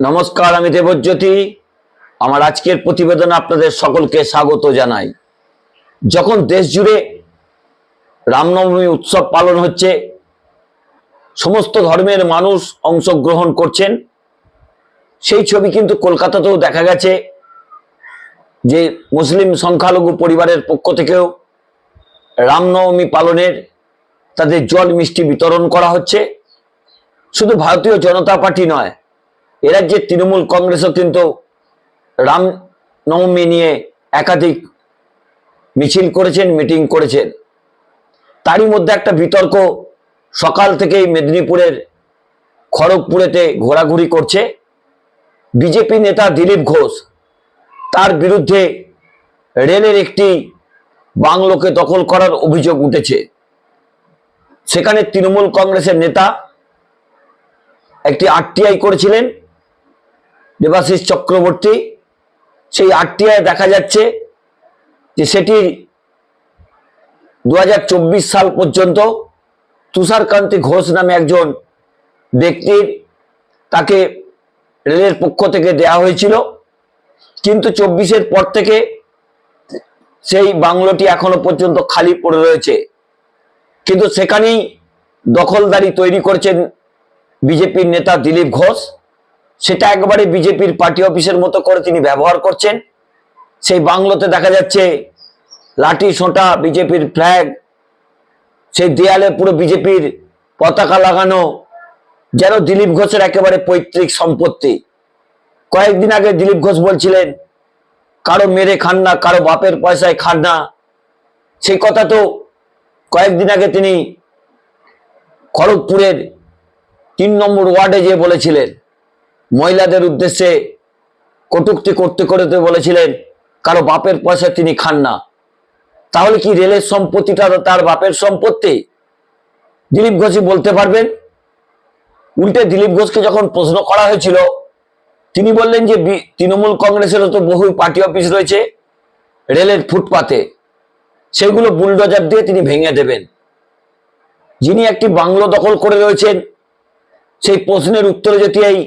নমস্কার, আমি দেবজ্যোতি। আমার আজকের প্রতিবেদন আপনাদের সকলকে স্বাগত জানাই। যখন দেশ জুড়ে রামনবমী উৎসব পালন হচ্ছে, সমস্ত ধর্মের মানুষ অংশগ্রহণ করছেন। সেই ছবি কিন্তু কলকাতাতেও দেখা গেছে যে মুসলিম সংখ্যালঘু পরিবারের পক্ষ থেকেও রামনবমী পালনের তাদের জল মিষ্টি বিতরণ করা হচ্ছে। শুধু ভারতীয় জনতা পার্টি নয় এ রাজ্যে তৃণমূল কংগ্রেসও কিন্তু রাম নবমী নিয়ে একাধিক মিছিল করেছেন, মিটিং করেছেন। তারই মধ্যে একটা বিতর্ক সকাল থেকেই মেদিনীপুরের খড়গপুরেতে ঘোরাঘুরি করছে। বিজেপি নেতা দিলীপ ঘোষ তার বিরুদ্ধে রেলের একটি বাংলোকে দখল করার অভিযোগ উঠেছে। সেখানে তৃণমূল কংগ্রেসের নেতা একটি আরটিআই করেছিলেন। দেবাশিস চক্রবর্তী, সেই আরটিআই দেখা যাচ্ছে যে সেটি দু হাজার চব্বিশ সাল পর্যন্ত তুষারকান্তি ঘোষ নামে একজন ব্যক্তির তাকে রেলের পক্ষ থেকে দেয়া হয়েছিল। কিন্তু চব্বিশের পর থেকে সেই বাংলোটি এখনও পর্যন্ত খালি পড়ে রয়েছে। কিন্তু সেখানেই দখলদারি তৈরি করছেন বিজেপির নেতা দিলীপ ঘোষ। সেটা একবারে বিজেপির পার্টি অফিসের মতো করে তিনি ব্যবহার করছেন। সেই বাংলোতে দেখা যাচ্ছে লাঠি সোঁটা বিজেপির ফ্ল্যাগ সেই দেয়ালে পুরো বিজেপির পতাকা লাগানো, যেন দিলীপ ঘোষের একেবারে পৈতৃক সম্পত্তি। কয়েকদিন আগে দিলীপ ঘোষ বলছিলেন, কারও মেরে খান না, কারও বাপের পয়সায় খান না। সেই কথা তো কয়েকদিন আগে তিনি খড়গপুরের তিন নম্বর ওয়ার্ডে যে বলেছিলেন। মহিলাদের উদ্দেশ্যে কটুক্তি করতে করতে বলেছিলেন, কারও বাপের পয়সা তিনি খান না। তাহলে কি রেলের সম্পত্তিটা তার বাপের সম্পত্তি? দিলীপ ঘোষই বলতে পারবেন, উল্টে দিলীপ ঘোষকে যখন প্রশ্ন করা হয়েছিল, তিনি বললেন যে তৃণমূল কংগ্রেসেরও তো বহু পার্টি অফিস রয়েছে রেলের ফুটপাতে। সেগুলো বুলডোজার দিয়ে তিনি ভেঙে দেবেন। যিনি একটি বাংলো দখল করে রয়েছেন, সেই প্রশ্নের উত্তরে যদি এই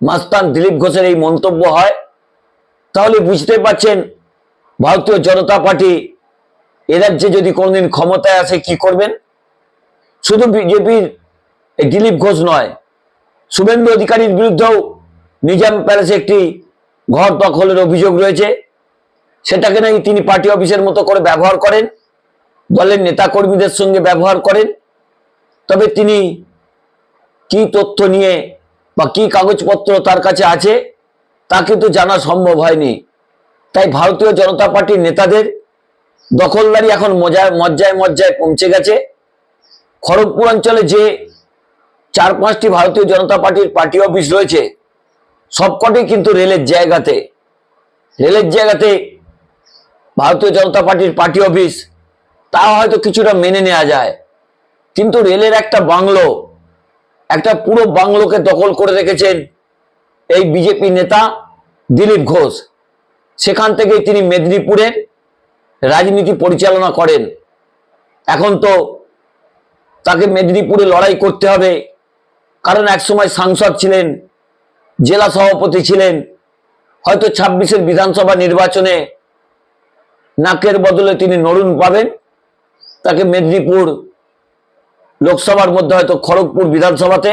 মাস্তান দিলীপ ঘোষের এই মন্তব্য হয়, তাহলে বুঝতে পারছেন ভারতীয় জনতা পার্টি এ রাজ্যে যদি কোনোদিন ক্ষমতায় আসে কি করবেন? শুধু বিজেপির দিলীপ ঘোষ নয়, শুভেন্দু অধিকারীর বিরুদ্ধেও নিজাম প্যালেসে একটি ঘর দখলের অভিযোগ রয়েছে, সেটাকে নাকি তিনি পার্টি অফিসের মতো করে ব্যবহার করেন, দলের নেতাকর্মীদের সঙ্গে ব্যবহার করেন, তবে তিনি কি তথ্য নিয়ে বা কি কাগজপত্র তার কাছে আছে, তা কিন্তু জানা সম্ভব হয়নি। তাই ভারতীয় জনতা পার্টির নেতাদের দখলদারি এখন মজায়, মজ্জায় মজ্জায় পৌঁছে গেছে। খড়গপুর অঞ্চলে যে চার পাঁচটি ভারতীয় জনতা পার্টির পার্টি অফিস রয়েছে, সবকটি কিন্তু রেলের জায়গাতে। রেলের জায়গাতে ভারতীয় জনতা পার্টির পার্টি অফিস তা হয়তো কিছুটা মেনে নেওয়া যায়। কিন্তু রেলের একটা বাংলো একটা পুরো বাংলোকে দখল করে রেখেছেন এই বিজেপি নেতা দিলীপ ঘোষ। সেখান থেকেই তিনি মেদিনীপুরের রাজনীতি পরিচালনা করেন। এখন তো তাকে মেদিনীপুরে লড়াই করতে হবে। কারণ একসময় সাংসদ ছিলেন, জেলা সভাপতি ছিলেন। হয়তো ছাব্বিশের বিধানসভা নির্বাচনে নাকের বদলে তিনি নড়ুন পাবেন। তাকে মেদিনীপুর লোকসভার মধ্যে হয়তো খড়গপুর বিধানসভাতে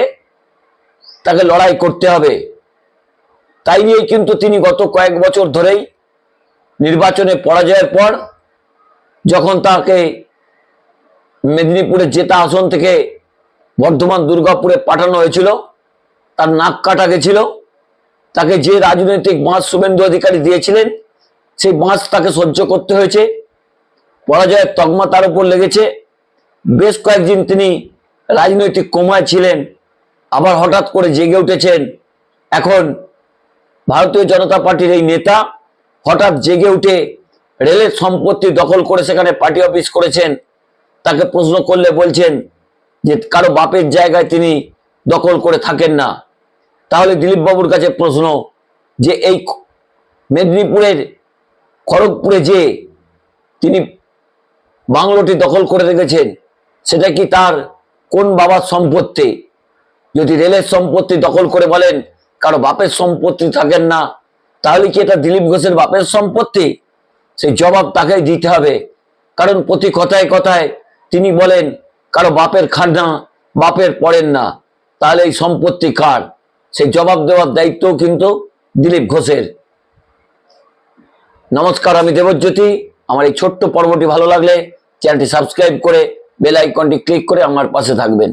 তাকে লড়াই করতে হবে। তাই নিয়ে কিন্তু তিনি গত কয়েক বছর ধরেই নির্বাচনে পরাজয়ের পর যখন তাকে মেদিনীপুরের জেতা আসন থেকে বর্ধমান, দুর্গাপুরে পাঠানো হয়েছিল, তার নাক কাটা গেছিল, তাকে যে রাজনৈতিক বাঁশ শুভেন্দু অধিকারী দিয়েছিলেন, সেই বাঁশ তাকে সহ্য করতে হয়েছে। পরাজয়ের তকমা তার উপর লেগেছে। বেশ কয়েকদিন তিনি রাজনৈতিক কোমায় ছিলেন, আবার হঠাৎ করে জেগে উঠেছেন। এখন ভারতীয় জনতা পার্টির এই নেতা হঠাৎ জেগে উঠে রেলের সম্পত্তি দখল করে সেখানে পার্টি অফিস করেছেন। তাকে প্রশ্ন করলে বলছেন যে কারও বাপের জায়গায় তিনি দখল করে থাকেন না। তাহলে দিলীপবাবুর কাছে প্রশ্ন যে এই মেদিনীপুরের, খড়গপুরে যে তিনি বাংলোটি দখল করে রেখেছেন সেটা কি তার কোন বাবার সম্পত্তি? যদি রেলের সম্পত্তি দখল করে বলেন, কারও বাপের সম্পত্তি থাকেন না, তাহলে কি এটা দিলীপ ঘোষের বাপের সম্পত্তি? সেই জবাব তাকেই দিতে হবে। কারণ প্রতি কথায় কথায় তিনি বলেন, কারও বাপের খান না, বাপের পড়েন না, তাহলে এই সম্পত্তি কার? সেই জবাব দেওয়ার দায়িত্ব কিন্তু দিলীপ ঘোষের। নমস্কার, আমি দেবজ্যোতি। আমার এই ছোট্ট পর্বটি ভালো লাগলে চ্যানেলটি সাবস্ক্রাইব করে বেল আইকনটি ক্লিক করে আমার পাশে থাকবেন।